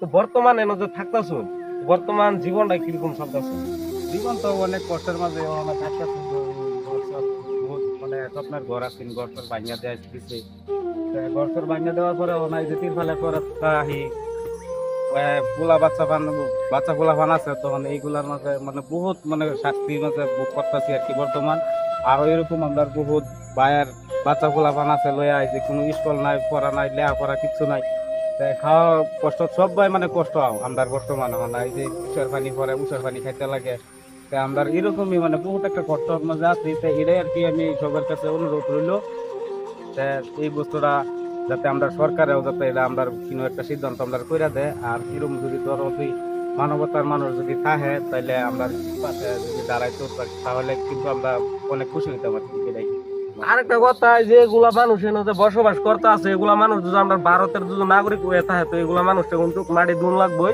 তো বর্তমানে যে থাকতেছ বর্তমান জীবনটা কীরকম চলতেছে? জীবন তো অনেক কষ্টের মাঝে থাকতেছে মানে স্বপ্নের ঘর আছে, ঘর তোর ভাঙিয়া দেওয়া দিচ্ছে ঘর তোর ভাঙিয়া দেওয়ার পরে ওনাই যে তিরপালে করে আহি পোলা বাচ্চা পান বাচ্চা পোলা পান আছে, তখন এইগুলার মাঝে মানে বহুত মানে শাস্তি মাঝে ভোগ করতেছি আর কি বর্তমান। আরও এরকম আমরা বহুত বায়ের বাচ্চা পোলা পান আছে লইয়া আইছে, কোনো স্কুল নাই, পড়া নাই লেয়া পড়া কিছু নাই। খাওয়া কষ্ট সবাই মানে কষ্ট আমরা বর্তমানে মানে এই যে উষার পানি পরে, উষার পানি খাইতে লাগে। আমরা এরকমই মানে বহুত একটা কষ্ট মাঝে আছি, তা এটাই আর কি আমি সবার কাছে অনুরোধ রইল। এই বস্তুটা যাতে আমরা সরকারেও যাতে এটা আমরা কোনো একটা সিদ্ধান্ত আমরা করে দেয়, আর এরকম যদি ধরো তুই মানবতার মানুষ যদি থাকে তাহলে আমরা পাশে যদি দাঁড়াইতে, তাহলে কিন্তু আমরা অনেক খুশি হইতে পারি এটাই। আরেকটা কথা যে মানুষ এনে বসবাস করতে আছে, এগুলা মানুষ যদি আমরা ভারতের যদি নাগরিক হয়ে থাকে, তো এগুলা মানুষটা কিন্তু মাটি দুন লাগবে